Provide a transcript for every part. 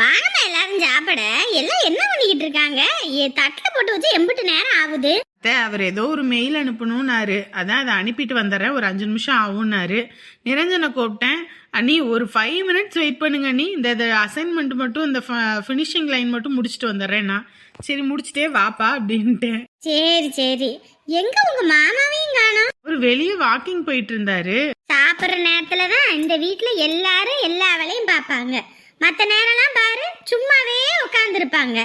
வாங்கம்மா எல்லாரும் சாப்பிட. எல்லாம் என்ன பண்ணிக்கிட்டு இருக்காங்க? தட்டுல போட்டு வச்சு எம்பிட்டு நேரம் ஆகுது. அத்தை அவர் ஏதோ ஒரு மெயில் அனுப்பணும்னாரு. அதான் அதை அனுப்பிட்டு வந்துடுறேன் ஒரு அஞ்சு நிமிஷம் ஆகும்னாரு. நிரஞ்சனை கூப்பிட்டேன். அண்ணி ஒரு ஃபைவ் மினிட்ஸ் வெயிட் பண்ணுங்க அண்ணி. இந்த அசைன்மெண்ட் மட்டும் இந்த ஃபினிஷிங் லைன் மட்டும் முடிச்சுட்டு வந்துடுறேன் நான் சரி முடிச்சுட்டே வாப்பா அப்படின்ட்டேன். சரி சரி. எங்க உங்க மாமாவையும் காணோம்? அவர் வெளியே வாக்கிங் போயிட்டு இருந்தாரு. சாப்பிடுற நேரத்துல தான் இந்த வீட்ல எல்லாரும் எல்லா வேலையும் பார்ப்பாங்க. மத்த நேரம்லாம் பாரு சும்மாவே உட்காந்துருப்பாங்க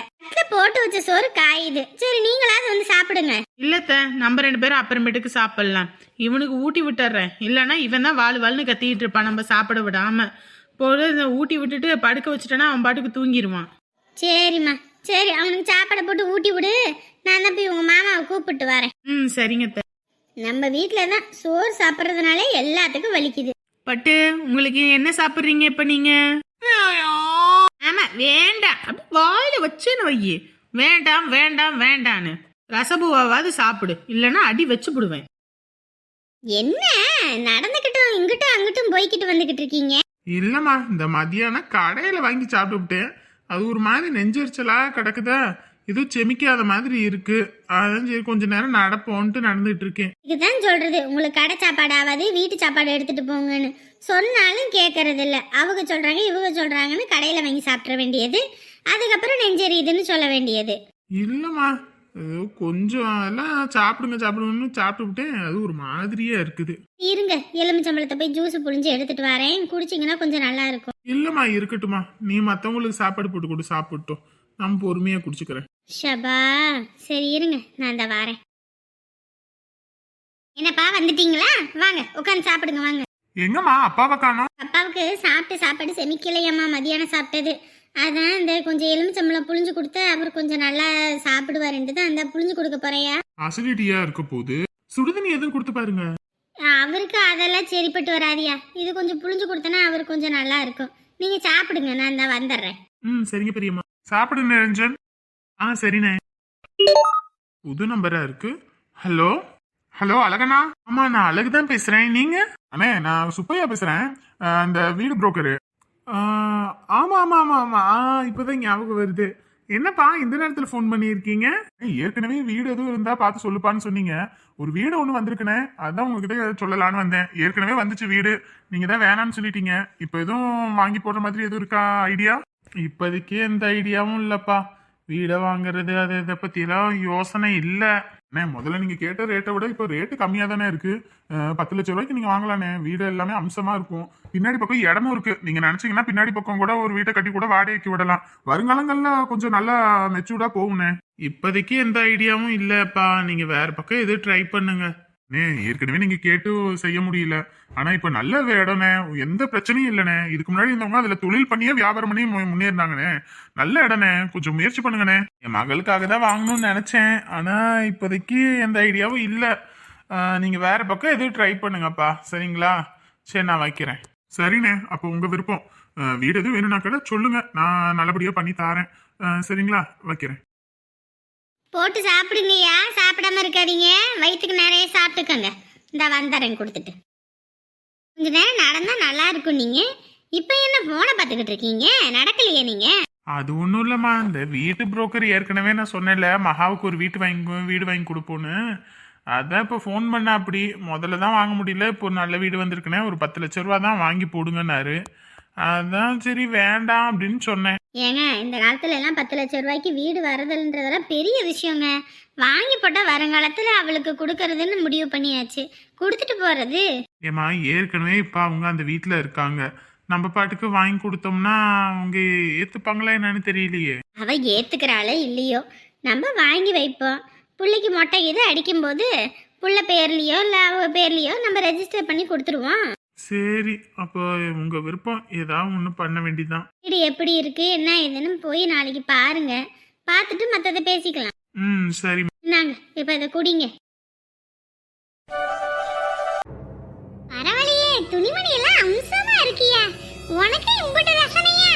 போட்டு வச்ச சோறு காயுது. சரி நீங்களாவது வந்து சாப்பிடுங்க. இல்லத்த நம்ம ரெண்டு பேரும் அப்புறமேட்டுக்கு சாப்பிடலாம். இவனுக்கு ஊட்டி விட்டுறேன். இல்லைன்னா இவன் தான் வாழ் வாழ்னு கத்திக்கிட்டு இருப்பான் நம்ம சாப்பிட விடாம. போது இந்த ஊட்டி விட்டுட்டு படுக்க வச்சுட்டேன்னா அவன் பாட்டுக்கு தூங்கிடுவான் சரிம்மா. சரி அவனுக்கு சாப்பாடை போட்டு ஊட்டி விடு. நான் தான் போய் உங்க மாமாவை கூப்பிட்டு வரேன். ம் சரிங்க. நம்ம வீட்ல தான் சோறு சாப்பிட்றதுனால எல்லாத்துக்கும் வலிக்குது. பட்டு உங்களுக்கு என்ன சாப்பிட்றீங்க இப்ப நீங்க? ஆமா வேண்டாம் அப்படி வாயில வச்சேன்னு வையி. வேண்டாம் வேண்டாம் வேண்டான்னு. ரசபுவாவது சாப்பிடு. இல்லைன்னா அடி வச்சு விடுவேன் என்ன? நடந்துக்கிட்டும் இங்கிட்டும் அங்கிட்டும் போய்கிட்டு வந்துகிட்டு இருக்கீங்க. இல்லம்மா இந்த மதியானம் கடையில வாங்கி சாப்பிட்டுவிட்டேன். அது ஒரு மாதிரி நெஞ்சரிச்சலா கிடக்குதா? ஏதோ செமிக்காத மாதிரி இருக்கு. அதான் சரி கொஞ்ச நேரம் நடப்போன்ட்டு நடந்துட்டு இருக்கேன் இதுதான் சொல்றது. உங்களுக்கு கடை சாப்பாடு ஆகாது வீட்டு சாப்பாடு எடுத்துட்டு போங்கன்னு. சொன்னாலும் கேட்கறது இல்ல அவங்க சொல்றாங்க இவங்க சொல்றாங்கன்னு கடையில வாங்கி சாப்பிட வேண்டியது. அதுக்கப்புறம் நெஞ்செரியுதுன்னு சொல்ல வேண்டியது. இல்லம்மா. ஏதோ கொஞ்சம் எல்லாம் சாப்பிடுங்க சாப்பிடுங்கன்னு சாப்பிட்டுவிட்டேன் அது ஒரு மாதிரியா இருக்குது. இருங்க எலுமிச்சம்பழத்தை போய் ஜூஸ் புழிஞ்சு எடுத்துட்டு வரேன். குடிச்சிங்கன்னா கொஞ்சம் நல்லா இருக்கும். இல்லம்மா இருக்கட்டுமா நீ மத்தவங்களுக்கு சாப்பாடு போட்டு கொடு சாப்பிட்டோம். நான் பொறுமையா குடிச்சுக்கிறேன். ஷபா சரி இருங்க நான் இந்த வரேன். என்னப்பா வந்துட்டீங்களா? வாங்க உட்காந்து சாப்பிடுங்க வாங்க. எங்கம்மா அப்பாவை காணோம். அப்பாவுக்கு சாப்பிட்டு சாப்பாடு செமிக்கலையம்மா மதியானம் சாப்பிட்டது. அதான் இந்த கொஞ்சம் எலுமிச்சம்பழம் புழிஞ்சு கொடுத்து அவர் கொஞ்சம் நல்லா சாப்பிடுவாருன்ட்டு தான் அந்த புழிஞ்சு கொடுக்க போறையா? அசிடிட்டியா இருக்க போது சுடுதண்ணி எதுவும் கொடுத்து பாருங்க. அவருக்கு அதெல்லாம் சரிப்பட்டு வராதியா? இது கொஞ்சம் புழிஞ்சு கொடுத்தனா அவர் கொஞ்சம் நல்லா இருக்கும். நீங்க சாப்பிடுங்க நான் இந்த வந்துடுறேன் ம் சரிங்க பெரியம்மா. சாப்பிடு நிரஞ்சன். ஆ சரிண்ணே புது நம்பரா இருக்கு. ஹலோ? ஹலோ அழகண்ணா. ஆமா நான் அழகு தான் பேசுறேன். நீங்க? அண்ணே நான் சுப்பையா பேசுறேன். அந்த வீடு புரோக்கரு ஆமா ஆமா ஆமா ஆமா. ஆ இப்போதான் ஞாபகம் வருது. என்னப்பா இந்த நேரத்துல ஃபோன் பண்ணியிருக்கீங்க? ஏற்கனவே வீடு எதுவும் இருந்தா பார்த்து சொல்லுப்பான்னு சொன்னீங்க. ஒரு வீடு ஒன்று வந்திருக்குண்ணே. அதான் உங்ககிட்ட சொல்லலான்னு வந்தேன். ஏற்கனவே வந்துச்சு வீடு. நீங்க தான் வேணாம்னு சொல்லிட்டீங்க. இப்போ எதுவும் வாங்கி போடுற மாதிரி எதுவும் இருக்கா ஐடியா இப்போதைக்கே எந்த ஐடியாவும் இல்லைப்பா. வீடை வாங்குறது அது இதை பற்றிலாம் யோசனை இல்லை. அண்ணே முதல்ல நீங்கள் கேட்ட ரேட்டை விட இப்போ ரேட்டு கம்மியாக தானே இருக்குது பத்து லட்ச ரூபாய்க்கு நீங்கள் வாங்கலாண்ணே. வீடு எல்லாமே அம்சமாக இருக்கும். பின்னாடி பக்கம் இடமும் இருக்குது நீங்கள் நினச்சிங்கன்னா பின்னாடி பக்கம் கூட ஒரு வீட்டை கட்டி கூட வாடகைக்கு விடலாம். வருங்காலங்களில் கொஞ்சம் நல்லா மெச்சூர்டாக போகுண்ணே இப்போதைக்கு எந்த ஐடியாவும் இல்லைப்பா. நீங்கள் வேறு பக்கம் எது ட்ரை பண்ணுங்கள் அண்ணே ஏற்கனவே நீங்க கேட்டு செய்ய முடியல. ஆனா இப்ப நல்ல இடம்னே எந்த பிரச்சனையும் இல்லைண்ணே. இதுக்கு முன்னாடி இருந்தவங்க அதுல தொழில் பண்ணியே வியாபாரம் பண்ணி மு- முன்னேறினாங்கண்ணே. நல்ல இடம்ண்ணே கொஞ்சம் முயற்சி பண்ணுங்கண்ணே. என் மகளுக்காக தான் வாங்கணும்னு நினைச்சேன். ஆனா இப்போதைக்கு எந்த ஐடியாவும் இல்ல. ஆஹ், நீங்க வேற பக்கம் எதுவும் ட்ரை பண்ணுங்கப்பா. சரிங்களா? சரி நான் வைக்கிறேன். சரிண்ணே. அப்போ உங்க விருப்பம். ஆஹ், வீடு எதுவும் வேணும்னா கூட சொல்லுங்க. நான் நல்லபடியா பண்ணி தாரேன். ஆஹ், சரிங்களா? வைக்கிறேன். போட்டு சாப்பிடுங்கய்யா. சாப்பிடாம இருக்காதீங்க. வயிற்றுக்கு நிறைய சாப்பிட்டுக்கோங்க. இந்த வந்தரேன் கொடுத்துட்டு. கொஞ்ச நேரம் நடந்தா நல்லா இருக்கும் நீங்க. இப்போ என்ன ஃபோனை பார்த்துக்கிட்டு இருக்கீங்க? நடக்கலையே நீங்க. அது ஒன்றும் இல்லைம்மா. இந்த வீட்டு புரோக்கர் ஏற்கனவே நான் சொன்னேன்ல மகாவுக்கு ஒரு வீட்டு வாங்கி வீடு வாங்கி கொடுப்போன்னு. அதான் இப்போ ஃபோன் பண்ண அப்படி. முதல்ல தான் வாங்க முடியல. இப்போ ஒரு நல்ல வீடு வந்திருக்குனே ஒரு பத்து லட்ச ரூபா தான் வாங்கி போடுங்கன்னாரு. அதான் சரி வேண்டாம் அப்படின்னு சொன்னேன். ஏங்க இந்த காலத்துல எல்லாம் பத்து லட்சம் ரூபாய்க்கு வீடு வரதுன்றதெல்லாம் பெரிய விஷயங்க. வாங்கி போட்டா வருங்காலத்துல அவளுக்கு கொடுக்கறதுன்னு முடிவு பண்ணியாச்சு. கொடுத்துட்டு போறது? ஏம்மா ஏற்கனவே இப்போ அவங்க அந்த வீட்டில் இருக்காங்க. நம்ம பாட்டுக்கு வாங்கி கொடுத்தோம்னா அவங்க ஏற்றுப்பாங்களா என்னன்னு தெரியலையே. அவ ஏத்துக்கிறாளோ இல்லையோ. நம்ம வாங்கி வைப்போம். புள்ளைக்கு மொட்டை இது அடிக்கும்போது புள்ள பேர்லயோ இல்ல அவங்க பேர்லயோ நம்ம ரெஜிஸ்டர் பண்ணி கொடுத்துருவோம். சரி அப்போ உங்கள் விருப்பம் ஏதாவது ஒன்று பண்ண வேண்டியதுதான் வீடு எப்படி இருக்கு என்ன ஏதுன்னு போய் நாளைக்கு பாருங்க. பார்த்துட்டு மற்றதை பேசிக்கலாம். ம் சரி. இந்தாங்க இப்போ இதை குடிங்க. பரவாயில்லையே துணிமணி எல்லாம் அம்சமா இருக்கியா. உனக்கு இம்புட்டு ரசனையா?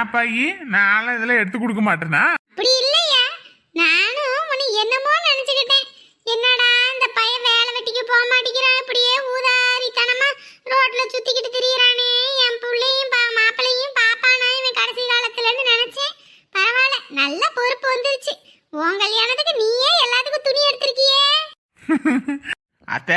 ஏப்பாயி நான் இதெல்லாம் எடுத்து கொடுக்க மாட்டேனா? அப்படி இல்லையா. நானும் உன்னை என்னமோ நினைச்சுக்கிட்டேன். என்னடா இந்த பையன் வேலை வெட்டிக்கு போக மாட்டேங்கிறான் இப்படியே ஊதாரித்தனமா ரோட்ல சுத்திக்கிட்டு திரியறானே. என் புள்ளையும் மாப்பிள்ளையும் பாப்பானா இவன் கடைசி காலத்துலன்னு நினைச்சேன். பரவாயில்ல நல்ல பொறுப்பு வந்துருச்சு. உன் கல்யாணத்துக்கு நீயே எல்லாத்துக்கும் துணி எடுத்திருக்கியே. அத்த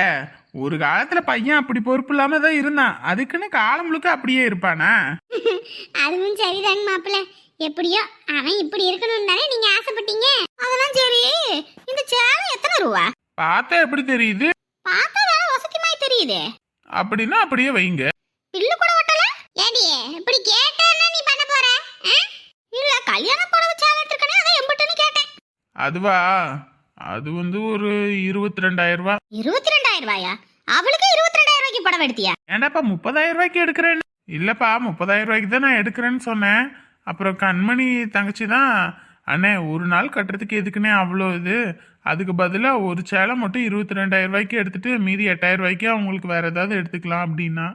ஒரு காலத்துல பையன் அப்படி பொறுப்பு இல்லாம தான் இருந்தான். அதுக்குன்னு காலம் முழுக்க அப்படியே இருப்பானா? அதுவும் சரிதாங்க மாப்பிள்ள. எப்படியோ அவன் இப்படி இருக்கணும் தானே நீங்க ஆசைப்பட்டீங்க. அதெல்லாம் சரி. இந்த சேலை எத்தனை ரூபா? பார்த்தா எப்படி தெரியுது? பார்த்தா வசதிமாய் தெரியுதே. அப்படின்னா அப்படியே வைங்க. பில்லு கூட ஒட்டல? ஏடி இப்படி கேட்டேன்னா நீ பண்ண போற? இல்ல கல்யாண புடவை சேலை இருக்கனே அதான் எம்பிட்டுன்னு கேட்டேன். அதுவா? அது வந்து ஒரு இருபத்தி ரெண்டாயிரம் ரூபாய் இருபத்தி ரெண்டாயிரம் ரூபாயா அவளுக்கு இருபத்தி ரெண்டாயிரம் ரூபாய்க்கு புடவை எடுத்தியா? ஏன்டாப்பா முப்பதாயிரம் ரூபாய்க்கு எடுக்கிறேன்னு. இல்லப்பா முப்பதாயிரம் ரூபாய்க்கு தான் நான் எடுக்கிறேன்னு சொன்னேன். அப்புறம் கண்மணி தங்கச்சி தான் அண்ணே ஒரு நாள் கட்டுறதுக்கு எதுக்குன்னே அவ்வளோ இது? அதுக்கு பதிலாக ஒரு சேலை மட்டும் இருபத்தி ரெண்டாயிரம் ரூபாய்க்கு எடுத்துட்டு மீதி எட்டாயிரம் ரூபாய்க்கு அவங்களுக்கு வேற ஏதாவது எடுத்துக்கலாம் அப்படின்னா.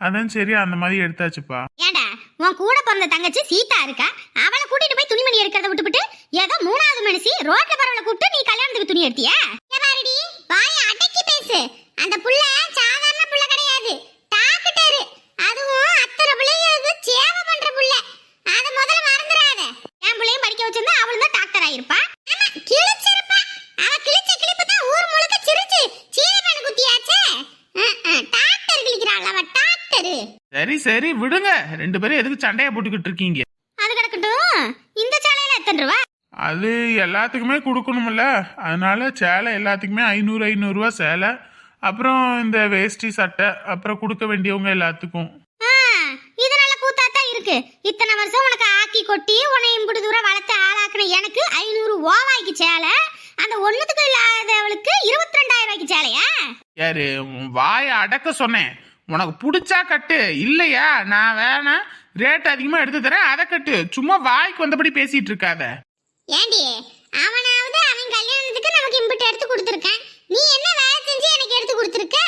அதான் சரி அந்த மாதிரி எடுத்தாச்சுப்பா. ஏண்டா உன் கூட பிறந்த தங்கச்சி சீதா இருக்கா? அவளை கூட்டிட்டு போய் துணிமணி எடுக்கிறத விட்டுவிட்டு ஏதோ மூணாவது மனுஷி ரோட்ல பரவல கூப்பிட்டு நீ கல்யாணத்துக்கு துணி எடுத்தியா? வாய அடக்கி பேசு அந்த புள்ள சாதாரண புள்ள கிடையாது டாக்டர் அதுவும் அத்தனை பிள்ளைங்க இது சேவை பண்ற புள்ள அத முதல்ல மறந்துடாத என் பிள்ளையும் படிக்க வச்சிருந்தா அவளும் தான் டாக்டர் ஆயிருப்பா ஆமா கிழிச்சிருப்பா அவ கிழிச்ச கிளிப்பு தான் ஊர் முழுக்க சிரிச்சு சீரமேனு குத்தியாச்சே டாக்டர் கிழிக்கிறாள் அவ டாக்டர் சரி சரி விடுங்க. ரெண்டு பேரும் எதுக்கு சண்டையை போட்டுக்கிட்டு இருக்கீங்க? அது கிடக்கட்டும். இந்த சேலையில எத்தனை ரூபா? அது எல்லாத்துக்குமே கொடுக்கணும்ல. அதனால சேலை எல்லாத்துக்குமே ஐநூறு ஐநூறுரூவா சேலை. அப்புறம் இந்த வேஷ்டி சட்டை அப்புறம் கொடுக்க வேண்டியவங்க எல்லாத்துக்கும். ஆ, இது நல்ல கூத்தாத்தான் இருக்கு. இத்தனை வருஷம் உனக்கு ஆக்கி கொட்டி உன்னை இம்புடு தூரம் வளர்த்து ஆளாக்குன எனக்கு ஐநூறு ஓவாய்க்கு சேலை. அந்த ஒண்ணுத்துக்கு இல்லாதவளுக்கு இருபத்தி ரெண்டாயிரம் ரூபாய்க்கு சேலையா? யாரு? வாயை அடக்க சொன்னேன். உனக்கு பிடிச்சா கட்டு இல்லையா? நான் வேணா ரேட் அதிகமாக எடுத்து தரேன் அதை கட்டு. சும்மா வாய்க்கு வந்தபடி பேசிட்டு இருக்காத. ஏண்டி அவனாவது அவன் கல்யாணத்துக்கு நமக்கு இம்பிட்டு எடுத்து கொடுத்துருக்கான். நீ என்ன வேலை செஞ்சு எனக்கு எடுத்து கொடுத்துருக்க?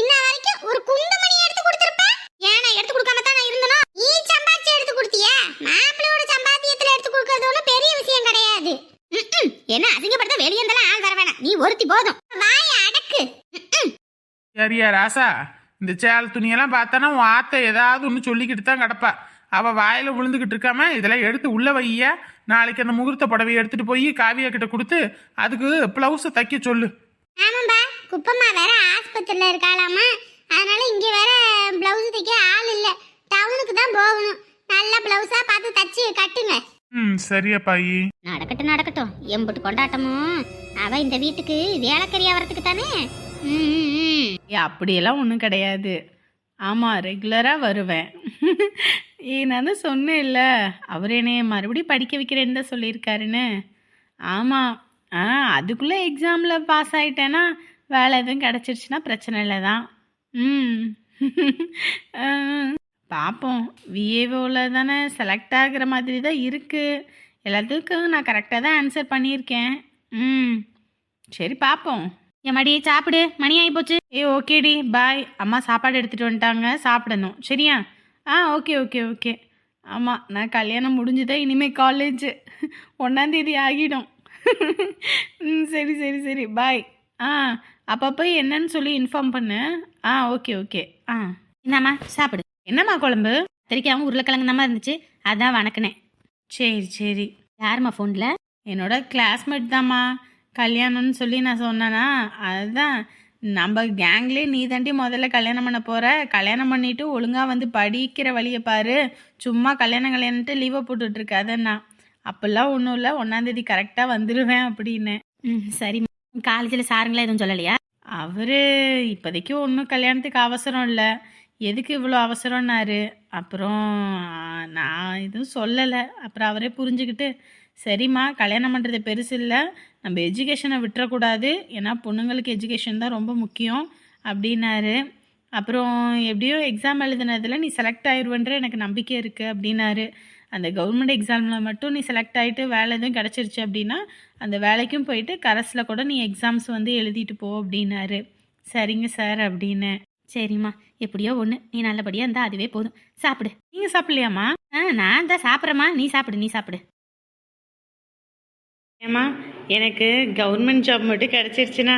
இன்ன வரைக்கும் ஒரு குண்டுமணி எடுத்து கொடுத்துருப்ப? ஏன் நான் எடுத்து கொடுக்காம தான் நான் இருந்தனோ? நீ சம்பாதிச்சு எடுத்து கொடுத்தியா? மாப்பிள்ளையோட சம்பாத்தியத்துல எடுத்து கொடுக்கறது ஒன்றும் பெரிய விஷயம் கிடையாது. என்ன அசிங்கப்படுத்த வெளியே இருந்தாலும் ஆள் வர வேணாம். நீ ஒருத்தி போதும். வாய அடக்கு. சரியா ராசா? இந்த சேலை துணியெல்லாம் பார்த்தானா உன் ஆத்தை ஏதாவது ஒன்று சொல்லிக்கிட்டு தான் கிடப்பா. அவ வாயில விழுந்துகிட்டு இருக்காம இதெல்லாம் எடுத்து உள்ள வைய நாளைக்கு அந்த முகூர்த்த புடவையை எடுத்துட்டு போய் காவியா கிட்ட கொடுத்து அதுக்கு பிளவுஸை தைக்க சொல்லு. ஆமாம்பா குப்பம்மா வேற ஆஸ்பத்திரியில இருக்காளாமா. அதனால இங்க வேற பிளவுஸ் தைக்க ஆள் இல்ல. டவுனுக்கு தான் போகணும். நல்ல பிளவுஸா பார்த்து தச்சு கட்டுங்க. ம் சரியா பாயி நடக்கட்டும் நடக்கட்டும். எம்புட்டு கொண்டாட்டமும். அவ இந்த வீட்டுக்கு வேலைக்கறியா வரதுக்கு தானே? ம், ம், அப்படியெல்லாம் ஒன்றும் கிடையாது. ஆமாம் ரெகுலராக வருவேன். நான் தான் இல்லை அவர் என்னைய மறுபடியும் படிக்க வைக்கிறேன்னு தான் சொல்லியிருக்காருன்னு. ஆமாம் ஆ அதுக்குள்ளே எக்ஸாமில் பாஸ் ஆகிட்டேன்னா வேலை எதுவும் கிடச்சிருச்சுன்னா பிரச்சனை இல்லை தான். ம். பார்ப்போம் விஏஓவில் தானே செலக்ட் ஆகிற மாதிரி தான் இருக்குது எல்லாத்துக்கும் நான் கரெக்டாக தான் ஆன்சர் பண்ணியிருக்கேன். ம். சரி பார்ப்போம் என் மடியை சாப்பிடு. மணி ஆகி போச்சு ஏ ஓகேடி. பாய். அம்மா சாப்பாடு எடுத்துகிட்டு வந்துட்டாங்க. சாப்பிடணும். சரியா? ஆ ஓகே ஓகே ஓகே. ஆமாம் நான் கல்யாணம் முடிஞ்சுதான் இனிமேல் காலேஜ் ஒன்றாந்தேதி ஆகிடும். ம் சரி சரி சரி. பாய் ஆ அப்பப்போ என்னன்னு சொல்லி இன்ஃபார்ம் பண்ணு. ஆ ஓகே ஓகே. ஆ. இந்தாம்மா சாப்பிடு. என்னம்மா குழம்பு? தெரிக்காம உருளைக்கிழங்கு தான் இருந்துச்சு. அதான் வணக்கினேன். சரி சரி. யாரும்மா ஃபோனில் என்னோட கிளாஸ்மேட் தாம்மா. கல்யாணம்னு சொல்லி நான் சொன்னேனா அதுதான். நம்ம கேங்லேயே நீ தாண்டி முதல்ல கல்யாணம் பண்ண போகிற கல்யாணம் பண்ணிட்டு ஒழுங்காக வந்து படிக்கிற வழியை பாரு. சும்மா கல்யாணம் கல்யாணம்ட்டு லீவை போட்டுட்ருக்க. அதான் அப்போல்லாம் ஒன்றும் இல்லை. ஒன்றாந்தேதி கரெக்டாக வந்துடுவேன் அப்படின்னு. ம் சரி. காலேஜில் சாருங்களா எதுவும் சொல்லலையா? அவர் இப்போதைக்கு ஒன்றும் கல்யாணத்துக்கு அவசரம் இல்லை. எதுக்கு இவ்வளோ அவசரம்னாரு? அப்புறம் நான் எதுவும் சொல்லலை. அப்புறம் அவரே புரிஞ்சுக்கிட்டு சரிம்மா கல்யாணம் பண்ணுறது பெருசு இல்லை. நம்ம எஜுகேஷனை விட்டுறக்கூடாது. ஏன்னா பொண்ணுங்களுக்கு எஜுகேஷன் தான் ரொம்ப முக்கியம் அப்படின்னாரு. அப்புறம் எப்படியோ எக்ஸாம் எழுதுனதில் நீ செலக்ட் ஆயிடுவன்ற எனக்கு நம்பிக்கை இருக்குது அப்படின்னாரு. அந்த கவர்மெண்ட் எக்ஸாமில் மட்டும் நீ செலக்ட் ஆகிட்டு வேலை எதுவும் கிடச்சிருச்சு அப்படின்னா அந்த வேலைக்கும் போயிட்டு கரஸில் கூட நீ எக்ஸாம்ஸ் வந்து எழுதிட்டு போ அப்படின்னாரு. சரிங்க சார் அப்படின்னு. சரிம்மா எப்படியோ ஒன்று நீ நல்லபடியாக இருந்தால் அதுவே போதும். சாப்பிடு. நீங்கள் சாப்பிட்லையாம்மா? ஆ நான் தான் சாப்பிட்றேம்மா. நீ சாப்பிடு நீ சாப்பிடு. ஏம்மா எனக்கு கவர்மெண்ட் ஜாப் மட்டும் கிடச்சிருச்சுன்னா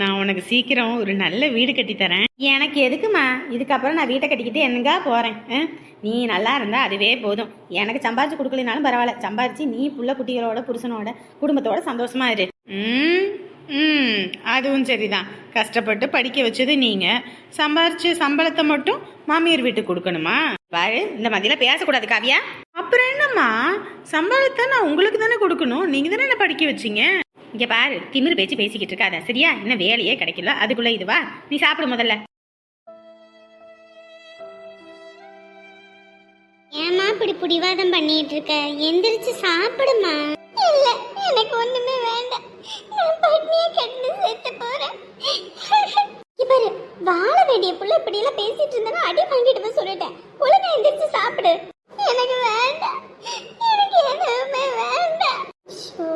நான் உனக்கு சீக்கிரம் ஒரு நல்ல வீடு கட்டி தரேன். எனக்கு எதுக்குமா இதுக்கப்புறம் நான் வீட்டை கட்டிக்கிட்டு என்னங்கா போகிறேன் நீ நல்லா இருந்தா அதுவே போதும். எனக்கு சம்பாரிச்சு கொடுக்கலனாலும் பரவாயில்ல. சம்பாரிச்சு நீ புள்ள குட்டிகளோட புருஷனோட குடும்பத்தோட சந்தோஷமா இரு. ம்? ம் அதுவும் சரிதான். கஷ்டப்பட்டு படிக்க வச்சது நீங்க. சம்பாரிச்சு சம்பளத்தை மட்டும் மாமியார் வீட்டுக்கு கொடுக்கணுமா? பாரு இந்த மாதிரிலாம் பேசக்கூடாது காவியா. அப்புறம் என்னம்மா? சம்பளத்தை நான் உங்களுக்கு தானே கொடுக்கணும். நீங்க தானே என்ன படிக்க வச்சீங்க? இங்க பாரு திமிரு பேச்சு பேசிக்கிட்டு இருக்காத. சரியா? இன்னும் வேலையே கிடைக்கல. அதுக்குள்ள இதுவா நீ சாப்பிடு முதல்ல. ஏமா இப்படி புடிவாதம் பண்ணிட்டு இருக்க? எந்திரிச்சு சாப்பிடுமா? இல்ல எனக்கு ஒண்ணுமே வேண்டாம். நான் பட்னியா கட்டு செத்து போறேன். இவரு வாழ வேண்டிய புள்ள இப்படி எல்லாம் பேசிட்டு இருந்தா அடி வாங்கிட்டு போய் சொல்லிட்டேன். ஒழுங்கா எந்திரிச்சு சாப்பிடு. எனக்கு வேண்டாம். எனக்கு எதுவுமே வேண்டாம். ஷோ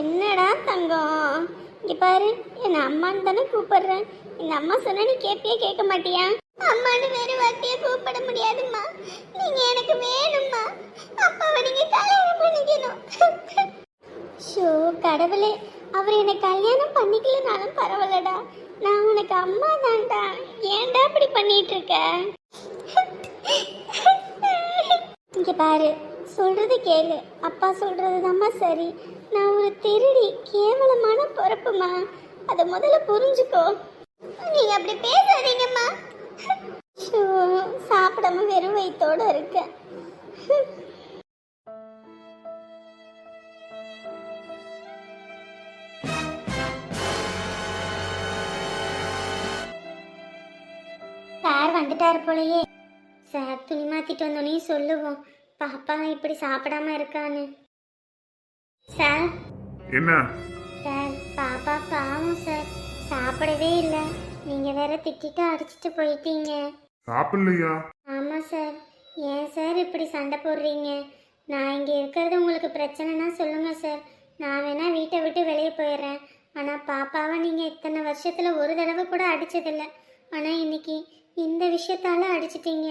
என்னடா தங்கம்? இங்க பாரு என் அம்மான்னு தானே கூப்பிடுறேன். இந்த அம்மா சொன்னா நீ கேப்பியே கேட்க மாட்டியா? கடவுளே அவர் என்னை கல்யாணம் பண்ணிக்கலனாலும் பரவாயில்லடா. நான் உனக்கு அம்மா தான்டா. ஏன்டா இப்படி பண்ணிட்டு இருக்க இங்க பாரு சொல்றது கேளு. அப்பா சொல்றது சரி. நான் ஒரு திருடி கேவலமான பொறுப்புமா அதை முதல்ல புரிஞ்சுக்கோ. நீங்க அப்படி பேசாதீங்கம்மா. ஷோ சாப்பிடாம வெறும் வயிற்றோட இருக்கேன் சார் வந்துட்டாரு போலயே. சார் துணி மாத்திட்டு வந்தோடனே சொல்லுவோம். பாப்பா இப்படி சாப்பிடாம இருக்கான்னு. சார் என்ன? சார் பாப்பா பாவம் சார் சாப்பிடவே இல்லை. நீங்க வேற திட்டிட்டு அடிச்சிட்டு போயிட்டீங்க. சாப்பிடலையா? ஆமா சார் ஏன் சார் இப்படி சண்டை போடுறீங்க? நான் இங்கே இருக்கிறது உங்களுக்கு பிரச்சனைனா சொல்லுங்க சார் நான் வேணா வீட்டை விட்டு வெளியே போயிடுறேன். ஆனால் பாப்பாவை நீங்கள் இத்தனை வருஷத்தில் ஒரு தடவை கூட அடிச்சதில்ல. ஆனால் இன்னைக்கு இந்த விஷயத்தால அடிச்சிட்டீங்க.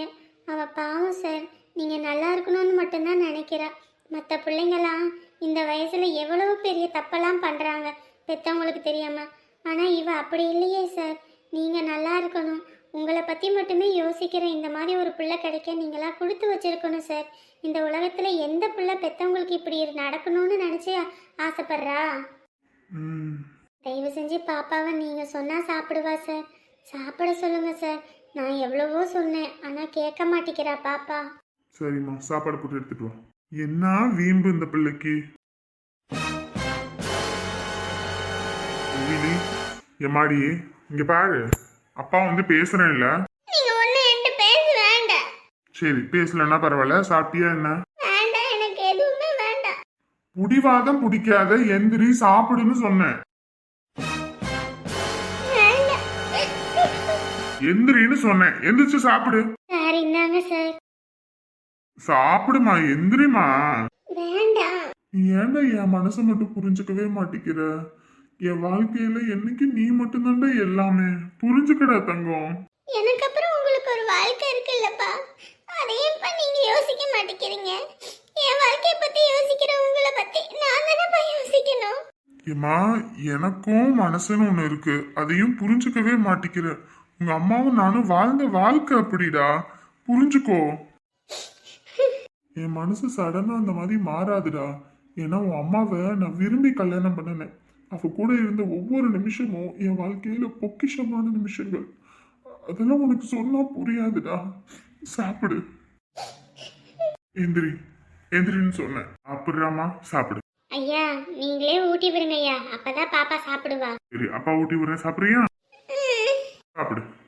அவள் பாவம் சார் நீங்கள் நல்லா இருக்கணும்னு மட்டும்தான் நினைக்கிறா. மற்ற பிள்ளைங்களாம் இந்த வயசில் எவ்வளவு பெரிய தப்பெல்லாம் பண்ணுறாங்க பெற்றவங்களுக்கு தெரியாம. ஆனால் இவ அப்படி இல்லையே சார் நீங்கள் நல்லா இருக்கணும். உங்களை பற்றி மட்டுமே யோசிக்கிற இந்த மாதிரி ஒரு பிள்ளை கிடைக்க நீங்களாம் கொடுத்து வச்சிருக்கணும் சார் இந்த உலகத்தில் எந்த பிள்ளை பெற்றவங்களுக்கு இப்படி நடக்கணும்னு நினச்சி ஆசைப்படுறா? தயவு செஞ்சு பாப்பாவை நீங்கள் சொன்னால் சாப்பிடுவா சார் சாப்பிட சொல்லுங்கள் சார் நான் எவ்வளவோ சொன்னேன் ஆனால் கேட்க மாட்டேங்கிறா பாப்பா. சரிம்மா சாப்பாடு போட்டு எடுத்துட்டு வா. என்ன வீம்பு இந்த பிள்ளைக்கு? விழி, எம்மாடி இங்க பாரு. அப்பா வந்து பேசுறேன் இல்ல? ஒன்று என்கிட்ட பேச வேண்டாம் சரி பேசலன்னா பரவாயில்ல. சாப்பிட்டியா என்ன? வேண்டாம் எனக்கு எதுவுமே வேண்டாம் புடிவாதம் பிடிக்காத எந்திரி சாப்பிடுன்னு சொன்னேன். எந்திரின்னு சொன்னேன். எந்திரிச்சு சாப்பிடு. சார் இந்தாங்க சார். சாப்பிடுமா எந்திரிமா? வேண்டாம் ஏன்டா என் மனசை மட்டும் புரிஞ்சுக்கவே மாட்டேங்கிற? என் வாழ்க்கையில என்னைக்கு நீ மட்டும்தான்டா எல்லாமே. புரிஞ்சுக்கடா தங்கம். எனக்கு அப்புறம் உங்களுக்கு ஒரு வாழ்க்கை இருக்குல்லப்பா. அதையும் நீங்க யோசிக்க மாட்டேங்கிறீங்க? என் வாழ்க்கைய பத்தி யோசிக்கிற உங்களை பத்தி நான் தானப்பா யோசிக்கணும்? ஏம்மா எனக்கும் மனசுன்னு ஒன்று இருக்கு. அதையும் புரிஞ்சுக்கவே மாட்டேங்கிற. உங்க அம்மாவும் நானும் வாழ்ந்த வாழ்க்கை அப்படிடா. புரிஞ்சுக்கோ. என் மனசு சடனா அந்த மாதிரி மாறாதுடா. ஏன்னா உன் அம்மாவை நான் விரும்பி கல்யாணம் பண்ணினேன் அவ கூட இருந்த ஒவ்வொரு நிமிஷமும் என் வாழ்க்கையில பொக்கிஷமான நிமிஷங்கள். அதெல்லாம் உனக்கு சொன்னா புரியாதுடா. சாப்பிடு. எந்திரி. எந்திரின்னு சொன்னேன். சாப்பிடுறாமா சாப்பிடு. ஐயா நீங்களே ஊட்டி விடுங்க ஐயா அப்பதான் பாப்பா சாப்பிடுவா. சரி அப்பா ஊட்டி விடுறேன். சாப்பிடுறியா? சாப்பிடு.